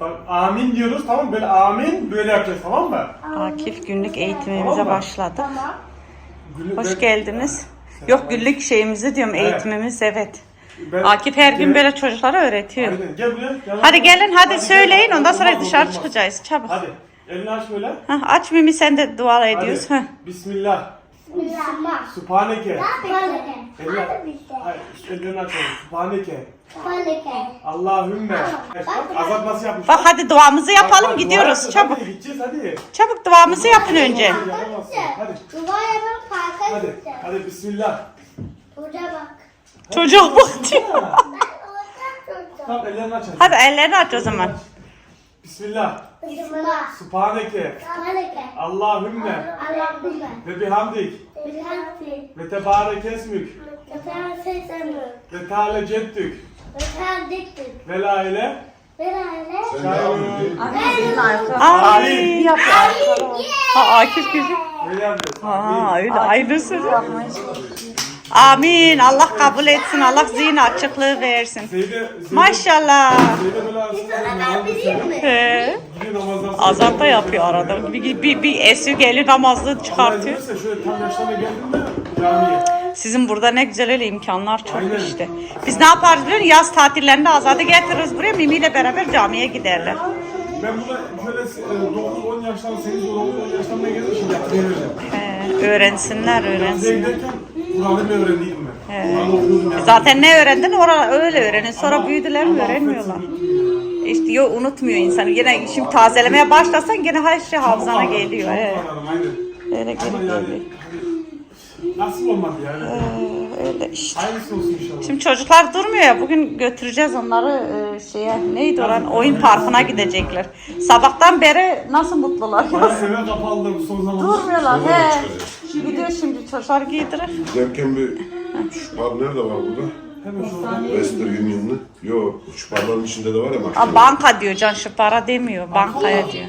Bak amin diyoruz tamam mı? Böyle amin böyle yapacağız tamam mı? Akif günlük eğitimimize Tamam mı? başladı. Tamam. Günlük- Hoş ben- geldiniz. Yok günlük şeyimizi diyorum Evet. eğitimimiz evet. ben- Akif her gün Gel- böyle çocuklara öğretiyor. Aynen gel buraya. gel Hadi gelin hadi söyleyin ondan sonra Olmaz, dışarı olmaz. çıkacağız çabuk. Hadi elini aç böyle. Hah, aç Mimi sen de dua. Hah. Bismillah. Bismillah. Sübhaneke. Hadi bir şey. Hayır, ellerini açalım. Sübhaneke. Allahümme. Azat nasıl yapmış? Bak hadi duamızı yapalım bak, gidiyoruz dua çabuk. Hadi gideceğiz hadi. Çabuk duamızı yapın önce. Hadi. Dua yapalım parka Hadi. Hadi bismillah. Hoca bak. Çocuk bak diyor. Tamam ellerini aç. Hadi ellerini aç o zaman. Bismillah. Bismillah. Sübhaneke. Paneke. Allahümme. Allahümme. Ve bihamdik. Bilhamdi. Ve tebarek esmük. Efendim seslenir. Ve teala ceddük. Efendim diktir. Ve la ile. Verane. Şairun. Ay yapıyor. Ha, Akif gibi. Ve yapacağız. Ha öyle aynısı. Amin. Allah kabul etsin. Allah zihin açıklığı versin. Zeyde, Zeyde, Maşallah. He. Azat da yapıyor arada. Bir, bir, bir esü geliyor namazlı çıkartıyor. Şöyle tam yaşlarına geldiğinde camiye. Sizin burada ne güzel öyle imkanlar çok Aynen. işte. Biz ne yaparız biliyor musun? Yaz tatillerinde Azad'ı getiririz buraya. Mimi ile beraber camiye giderler. Ben buna şöyle e, 9-10 yaşlarında, 8-10 yaşlarında gelmişim yaptırıyorum. He, öğrensinler öğrensinler. Kur'an'ı ben öğrendiydim ben. Okuyordum yani. Zaten ne öğrendin orada öyle öğrenin. Sonra Ama- büyüdüler mi öğrenmiyorlar. İşte yok unutmuyor insan. Yine şimdi tazelemeye başlasan gene her şey hafızana geliyor. He. Öyle gelip geliyor. hani nasıl olmadı yani? Ee, Öyle işte. Aynısı olsun inşallah. Şimdi çocuklar durmuyor ya. Bugün götüreceğiz onları e, şeye neydi oran oyun parkına gidecekler. Sabahtan beri nasıl mutlular. Ben eve kapandım son zamanlarda. Durmuyorlar. He. Gidiyor şimdi çocuklar giydirir. Giderken bir şu bar nerede var burada? Hemen şurada. Western Union'lu. Yok, şu barların içinde de var ya makine. Aa, banka diyor Can şu para demiyor. Bankaya diyor.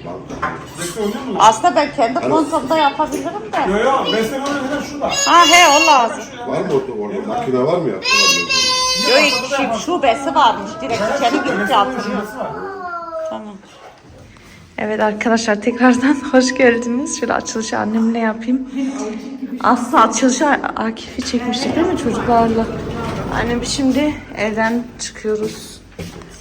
Beste oynuyor mu? Aslında ben kendi konsolda yapabilirim de. Yok yok Beste oynuyor hemen şurada. Ha he o lazım. Var mı orada, orada makine var mı ya? Yok şu, şubesi varmış. Direkt içeri gidip yaptırıyor. Tamam. Evet arkadaşlar tekrardan hoş geldiniz. Şöyle açılışı annemle yapayım. Aslında açılışı Akif'i çekmiştik değil mi çocuklarla? Annem şimdi evden çıkıyoruz.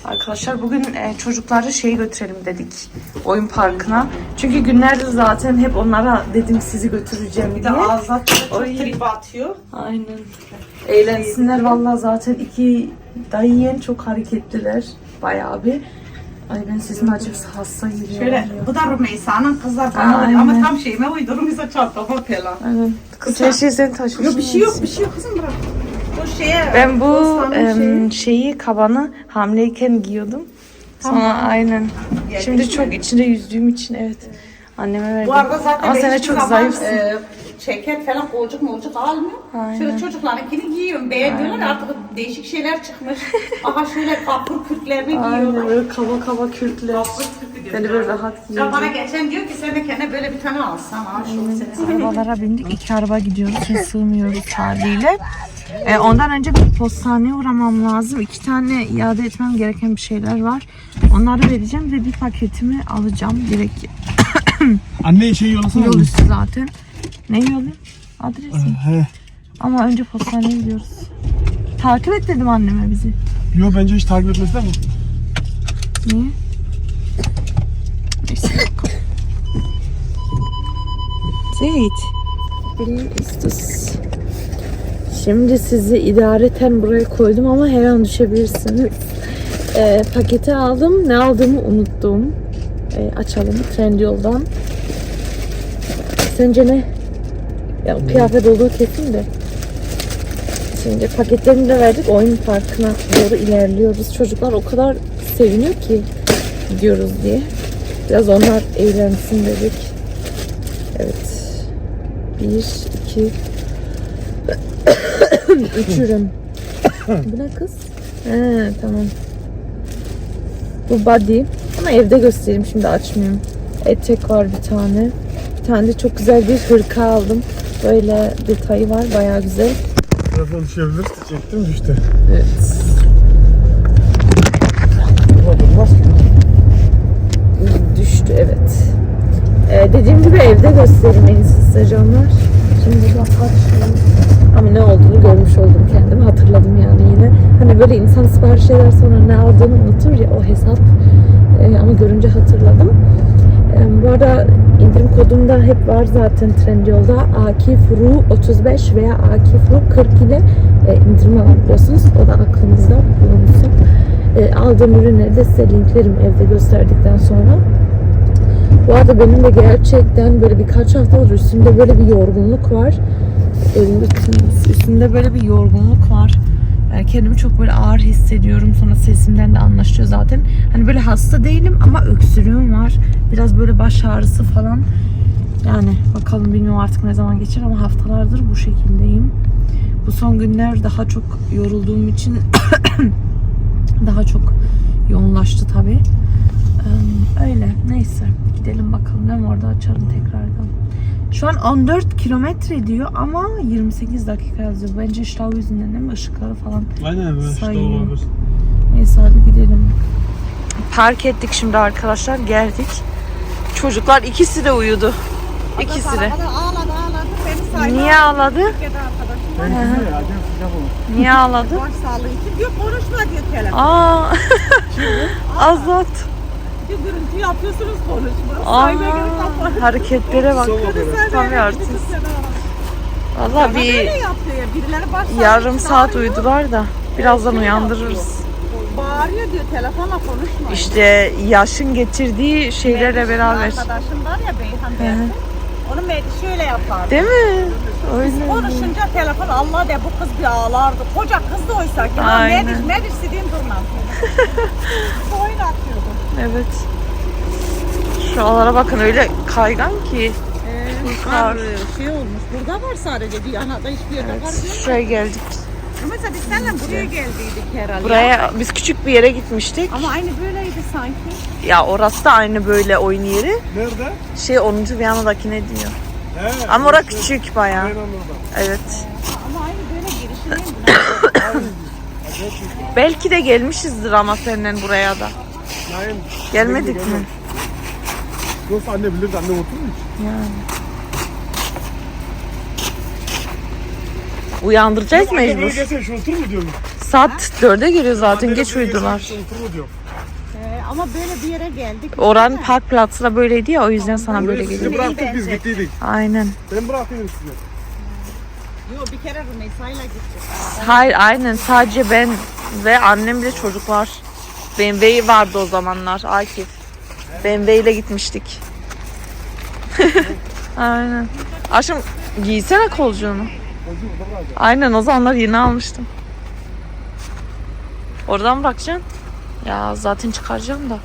Arkadaşlar bugün e, çocukları şeye götürelim dedik. Oyun parkına. Çünkü günlerdir zaten hep onlara dedim sizi götüreceğim diye. Azat çok trip atıyor. Aynen. Eğlensinler vallahi zaten iki dayı yeğen çok hareketliler. Bayağı bir. Ay ben sizin acısı hasta gibi. Şöyle bu da Rümeysa'nın kızlar falan ama tam şeyime uydurmuşsa çantama falan. Aynen. Kız her şeyi sen taşıyorsun. Yok bir şey yok bir şey yok kızım bırak. Bu şeye Ben bu bostanın şeyi- em, şeyi kabanı hamileyken giyiyordum. Sonra aynen. Şimdi çok içinde yüzdüğüm için evet. Anneme verdim. Bu arada zaten Ama ben sen de hiçbir çok zaman, zayıfsın. e, ceket falan kolcuk molcuk almıyor. Aynen. Şöyle çocuklarınkini giyiyorum. Beğeniyorlar artık değişik şeyler çıkmış. Aha şöyle kapur kürklerini Aynen giyiyorlar. böyle kaba kaba kürkler. Kapur kürkü diyor. Seni böyle rahat Ya bana geçen diyor ki sen de kendine böyle bir tane alsan. Ha şu seni. Arabalara bindik. iki araba gidiyoruz ve sığmıyoruz haliyle. Ee, ondan önce bir postaneye uğramam lazım. İki tane iade etmem gereken bir şeyler var. Onları vereceğim ve bir paketimi alacağım. Direkt Anne şey yolasana. yol üstü zaten. Ne yolu? Adresi. He. Ama önce postaneye gidiyoruz. Takip et dedim anneme bizi. Yo bence hiç takip etmezler mi? Niye? Neyse. Zeyt. Bilin istus. Şimdi sizi idareten buraya koydum ama her an düşebilirsiniz. Ee, paketi aldım. Ne aldığımı unuttum. Ee, açalım Trendyol'dan. Sence ne? Ya kıyafet olduğu kesin de. Şimdi paketlerini de verdik. Oyun parkına doğru ilerliyoruz. Çocuklar o kadar seviniyor ki gidiyoruz diye. Biraz onlar eğlensin dedik. Evet. Bir, iki, üç ürün. Bu ne kız? He, tamam. Bu body. Ama evde göstereyim şimdi açmıyorum. Etek var bir tane. Bir tane de çok güzel bir hırka aldım. Böyle detayı var. Bayağı güzel. Biraz alışabiliriz diyecektim işte. Evet. Durmaz ki. Düştü evet. Ee, dediğim gibi evde gösterim en sizlere onlar. Şimdi bak Ama ne olduğunu görmüş oldum kendim. Hatırladım yani yine. Hani böyle insan sipariş eder sonra ne aldığını unutur ya o hesap. Ee, ama görünce hatırladım. Bu arada indirim kodum da hep var zaten Trendyol'da. Akif Ru 35 veya Akif Ru 40 ile e, indirim alabiliyorsunuz. O da aklınızda bulunsun. E, aldığım ürünleri de size linklerim evde gösterdikten sonra. Bu arada benim de gerçekten böyle birkaç haftadır üstümde böyle bir yorgunluk var. Üstümde böyle bir yorgunluk var. Yani kendimi çok böyle ağır hissediyorum. Sonra sesimden de anlaşılıyor zaten. Hani böyle hasta değilim ama öksürüğüm var. Biraz böyle baş ağrısı falan. Yani bakalım bilmiyorum artık ne zaman geçer ama haftalardır bu şekildeyim. Bu son günler daha çok yorulduğum için daha çok yoğunlaştı tabii. Öyle. Neyse. Gidelim bakalım. Ne orada açalım tekrardan. Şu an 14 kilometre diyor ama 28 dakika yazıyor. Bence işte o yüzünden değil mi? Işıkları falan. Aynen işte Sayıyor. Neyse hadi gidelim. Park ettik şimdi arkadaşlar. Geldik. Çocuklar ikisi de uyudu. İkisi de. Ağladı ağladı. Beni saydı. Niye ağladı? Türkiye'de arkadaşım. Niye ağladı? Baş sağlığı için diyor konuşma diyor telefon. Aa. Azat. Diyor gürültü yapıyorsunuz. Aa. Sahibe gibi kapat. Hareketlere bak. Tabii artist. Valla Bir... yarım saat uyudular da birazdan uyandırırız. Bağırıyor diyor telefonla konuşma. İşte yaşın getirdiği şeylerle beraber. Arkadaşım var ya Beyhan derdi. Onu şöyle yapardı. Değil mi? Öyle. Konuşunca telefon Allah de bu kız bir ağlardı. Koca kız da oysa ki. Nedir nedir istediğin durmam. Oyun atıyordu. Evet. Şuralara bakın öyle kaygan ki. Kar şey olmuş. Burada var sadece bir yanada hiçbir yerde kar yok. Şuraya geldik. Mesela biz seninle buraya geldiydik herhalde. Buraya biz küçük bir yere gitmiştik. Ama aynı böyleydi sanki. Ya orası da aynı böyle oyun yeri. Nerede? Şey 10. Viyana'daki ne diyor? He. Ama orası küçük bayağı. Evet. Ama aynı böyle girişi değil mi? Belki de gelmişizdir ama seninle buraya da. Nein. Gelmedik mi? Yoksa anne bilirdi anne oturur hiç. Uyandıracağız Anne böyle mecbur. gelsene şu otur mu diyorum. Saat 4'e geliyor zaten. Anne Geç uyudular. şu Otur mu diyorum. Ee, ama böyle bir yere geldik. Oranın park platzı da böyleydi ya o yüzden sana böyle Sizi geliyor. bıraktık biz gittiydik. Aynen. Ben bıraktıydım sizi. Yok bir kere Rümeysa'yla gittik. Hayır aynen sadece ben ve annem bile çocuk var. BMW vardı o zamanlar Akif. BMW ile gitmiştik. aynen. Aşkım giysene kolcuğunu. Aynen o zamanlar yeni almıştım. Oradan bırakacaksın? Ya zaten çıkaracağım da.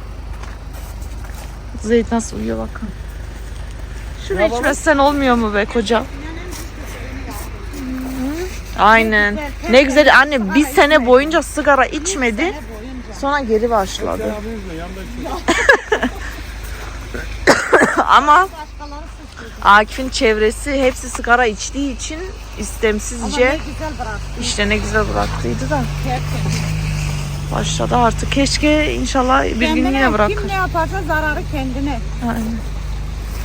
Zeyt nasıl uyuyor bakın. Şunu içmezsen olmuyor mu be kocam? Aynen. Ne güzel anne bir sene boyunca sigara içmedi. Sonra geri başladı. Ama Akif'in çevresi hepsi sigara içtiği için istemsizce Ne güzel bıraktı. işte ne güzel bıraktıydı da başladı artık. Keşke inşallah bir gün Kendine, yine bırakır. Kim ne yaparsa zararı kendine. Aynen.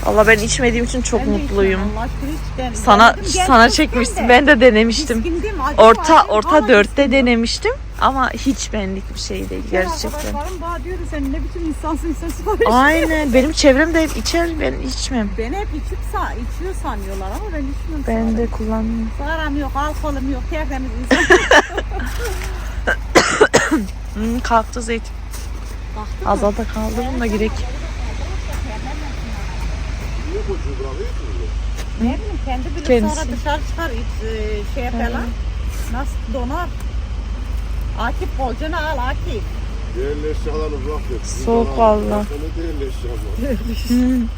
Valla ben içmediğim için çok Ben de mutluyum. içmem, Allah aşkına hiç den- Sana denedim, sana çekmiştim. de. Ben de denemiştim. Miskindim, Orta orta hala dörtte denemiştim ama hiç benlik bir şey değil gerçekten. Arkadaşlarım bana diyordu sen ne biçim insansın sen sipariş. Aynen benim çevremde hep içer ben içmem. Beni hep içip sa içiyor sanıyorlar ama ben içmiyorum. Ben sigara. de kullanmıyorum. Sigaram yok, alkolüm yok, tertemiz insan. Hmm, kalktı Zeyt. Azalda kaldırın da girek. ne bileyim kendi bilir Kendisi. sonra dışarı çıkar iç, e, şey falan. Nasıl donar? Akif kolcunu al Akif. Değerli eşyalarını bırak diyor. Soğuk valla. Değerli eşyalar.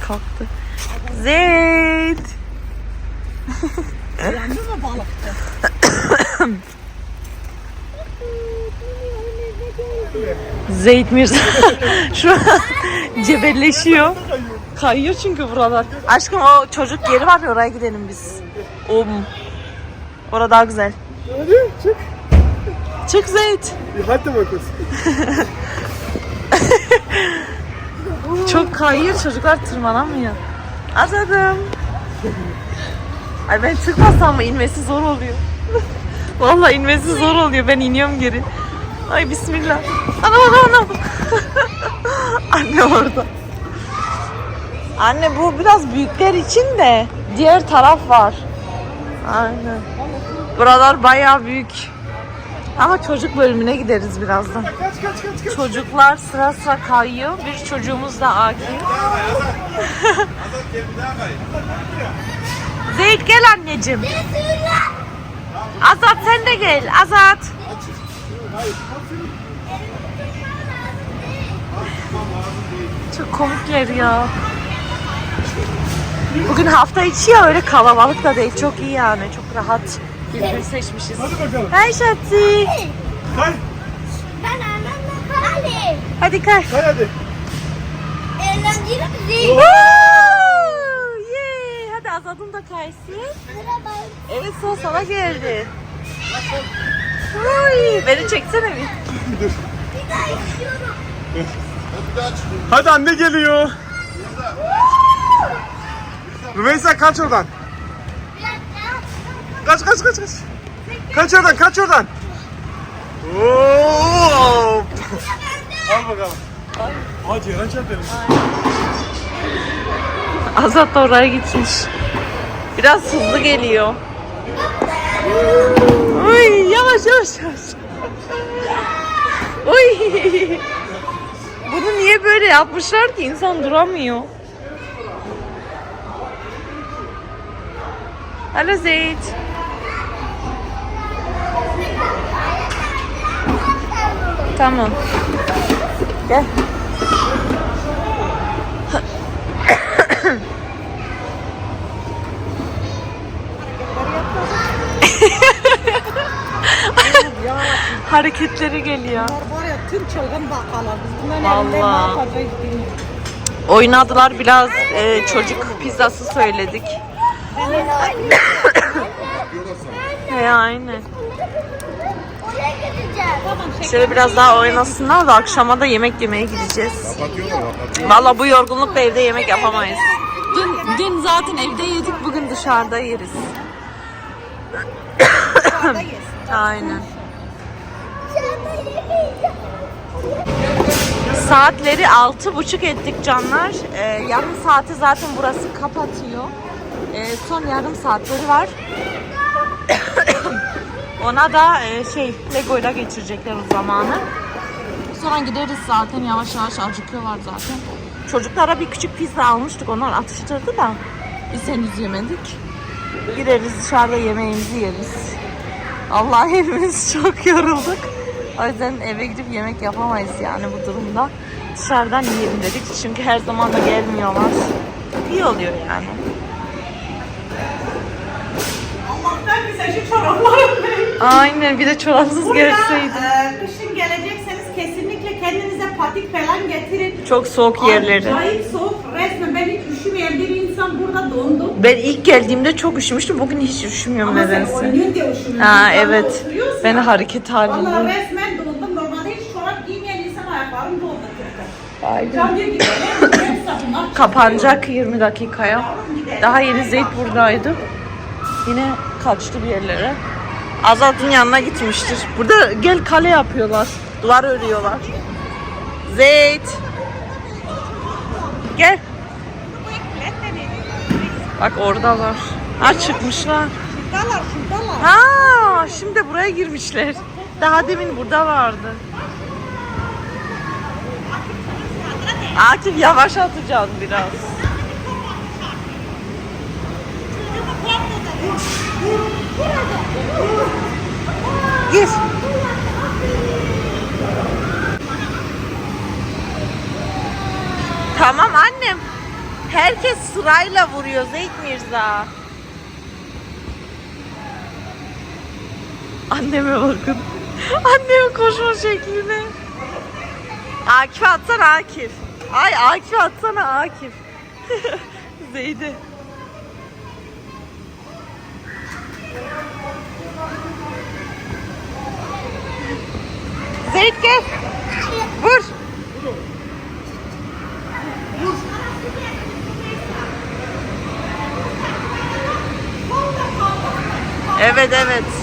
Kalktı. Zeyt. Yandı mı balıkçı? Zeyt Mirza. Şu an cebelleşiyor. Kayıyor çünkü buralar. Aşkım o çocuk yeri var ya oraya gidelim biz. Um. Orada daha güzel. Hadi çık. Çık Zeyt. Hadi bakalım. Çok kayıyor çocuklar tırmanamıyor. Azadım. Ay ben çıkmasam mı inmesi zor oluyor. Vallahi inmesi zor oluyor. Ben iniyorum geri. Ay bismillah. Anam anam anam. Anne orada. Anne bu biraz büyükler için de diğer taraf var. Aynen. Buralar bayağı büyük. Ama çocuk bölümüne gideriz birazdan. Çocuklar sıra sıra kayıyor. Bir çocuğumuz da Akif. Zeyt gel anneciğim. Azat sen de gel. Azat. Çok komikler ya. Bugün hafta içi ya öyle kalabalık da değil. Çok iyi yani. Çok rahat seçmişiz. Hadi bakalım. Hay Şatsi. Kay. Ben annemle hadi. Hadi kay. Kay hadi. Eğlenceli. Woo! Yay! Hadi Azat'ın da kaysın. Merhaba. Evet son sana geldi. Ay, beni çeksene bir. Bir daha istiyorum. Hadi anne geliyor. Rümeysa kaç oradan. Kaç kaç kaç kaç. Kaç oradan kaç oradan. Oo! Al bakalım. Hadi Ceylan çarpalım. Azat da oraya gitmiş. Biraz hızlı geliyor. Uy yavaş yavaş yavaş. Uy. Bunu niye böyle yapmışlar ki insan duramıyor. Alo Zeyt. Tamam. Gel. Hareketleri geliyor. Var ya tüm çılgın bakalar. Biz bunların elinde ne Vallahi. yapacağız bilmiyorum. Oynadılar biraz e, çocuk pizzası söyledik. He aynen. Şöyle biraz daha oynasınlar da akşama da yemek yemeye gideceğiz. Valla bu yorgunlukla evde yemek yapamayız. Dün, dün zaten evde yedik bugün dışarıda yeriz. Aynen. Saatleri altı buçuk ettik canlar. Ee, yarım saati zaten burası kapatıyor. Ee, son yarım saatleri var. Ona da e, şey Lego'yla geçirecekler o zamanı. Sonra gideriz zaten yavaş yavaş acıkıyorlar zaten. Çocuklara bir küçük pizza almıştık onlar atıştırdı da biz henüz yemedik. Gideriz dışarıda yemeğimizi yeriz. Allah hepimiz çok yorulduk. O yüzden eve gidip yemek yapamayız yani bu durumda. Dışarıdan yiyelim dedik çünkü her zaman da gelmiyorlar. İyi oluyor yani. Allah'tan bize şu çorapları. Aynen bir de çorapsız Burada gelseydi. e, kışın gelecekseniz kesinlikle kendinize patik falan getirin. Çok soğuk yerleri. Acayip soğuk. Resmen ben hiç üşümeyen bir insan burada dondum. Ben ilk geldiğimde çok üşümüştüm. Bugün hiç üşümüyorum Ama sen nedense. oynuyorsun diye üşümüyorsun. Ha evet. oturuyorsa- Ben hareket Vallahi halindeyim. resmen dondum. Normalde hiç çorap giymeyen insan ayaklarım kırkı. Aynen. Can diyor ki "Ben gidelim sabunlar Kapanacak 20 dakikaya. Daha yeni Zeyt buradaydı. Yine kaçtı bir yerlere. Azat'ın yanına gitmiştir. Burada gel kale yapıyorlar. Duvar örüyorlar. Zeyt. Gel. Bak orada var. Ha çıkmışlar. Şuradalar şuradalar. Ha, şimdi buraya girmişler. Daha demin burada vardı. Akif yavaş atacaksın biraz. Gir. Tamam annem. Herkes sırayla vuruyor Zeyt Mirza. Anneme bakın. Annemin koşma şekline. Akif atsana Akif. Ay Akif atsana Akif. Zeydi. Zeyd gel. Vur. Evet evet.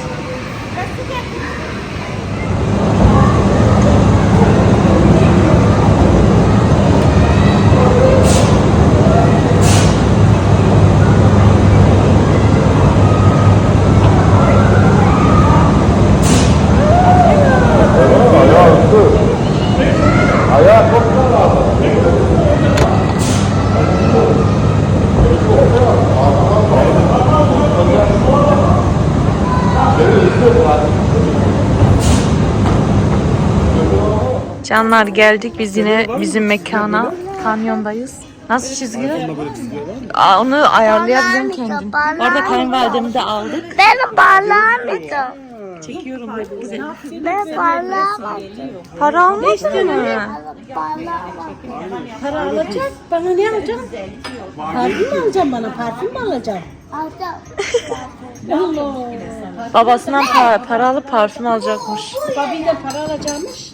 Canlar geldik biz yine bizim mekana. Kanyondayız. Nasıl çizgiler? Aa, onu ayarlayabilirim kendim. Orada kayınvalidemi de aldık. Ben parlamadım. Çekiyorum hep güzel. Ben parlamadım. Para almıştın mı? Para alacak. Bana ne alacaksın? Parfüm mü alacaksın bana? Parfüm mü alacaksın? Aldım. Allah. Babasından para, para alıp parfüm alacakmış. Babiyle para alacakmış.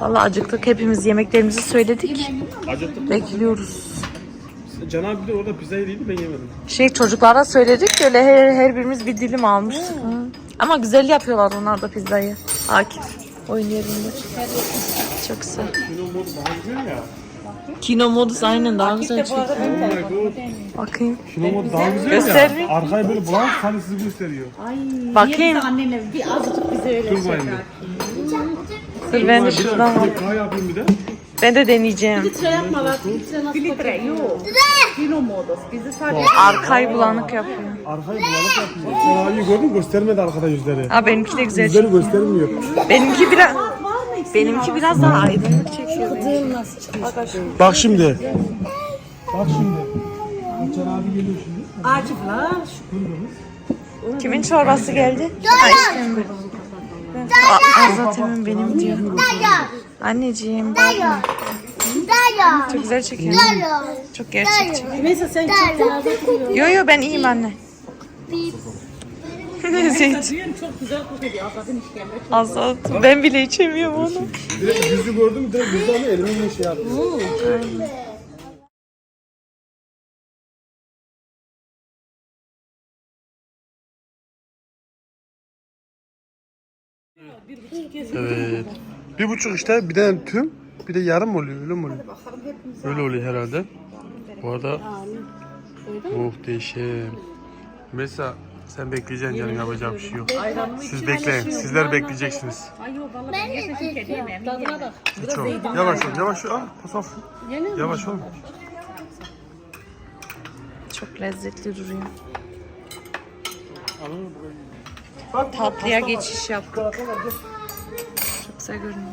Vallahi acıktık hepimiz yemeklerimizi söyledik. Acıktık. Bekliyoruz. Can abi de orada pizza yediydi ben yemedim. Şey çocuklara söyledik öyle her, her birimiz bir dilim almıştık. Hı. Ama güzel yapıyorlar onlar da pizzayı. Akif oyun yerinde. Çok güzel. Kino modu daha güzel ya. Kino modus aynen daha güzel çekiyor. Bakayım. Kino modu daha güzel Göster ya. bir. Arkayı böyle bulan hani sizi gösteriyor. Bakayım. Annene bir azıcık bize öyle Dur şey. bayım. Dur ben de şuradan bak. Daha yapayım bir de. Ben de deneyeceğim. Filtre yapmalar. Filtre nasıl Filtre yok. Kino modus. Bizi sadece Arkayı bulanık yapıyor. Arkayı bulanık yapıyor. Aa iyi gördün mü? göstermedi arkada yüzleri. Ha benimki de güzel Yüzleri göstermiyor. Benimki biraz benimki biraz daha aydınlık çekiyor. Bak şimdi. Bak şimdi. Can abi geliyor şimdi. Akif'la Kimin çorbası geldi? Ayşe'nin Azat'ımın benim diyor. Anneciğim. Dayo. çok güzel çekiyor. Çok gerçek çekiyor. Neyse sen çok. Yo yo ben iyiyim anne. Zeytin. Düğün çok güzel kokuyor. Azadın işkembe. Azat. Ben bile içemiyorum onu. Direkt yüzü gördüm mü direkt yüzü alıyor elime bir şey yapıyor. Evet. Bir buçuk işte bir de tüm bir de yarım oluyor öyle mi oluyor? Öyle oluyor herhalde. Bu arada muhteşem. Mesela sen bekleyeceksin canım yapacak bir şey yok. Siz bekleyin. Sizler bekleyeceksiniz. Ben de çekiyorum. Tadına bak. Çok. Yavaş ol, yavaş ol. Pasaf. Yavaş ol. Çok lezzetli duruyor. Tatlıya geçiş yaptık. Çok güzel görünüyor.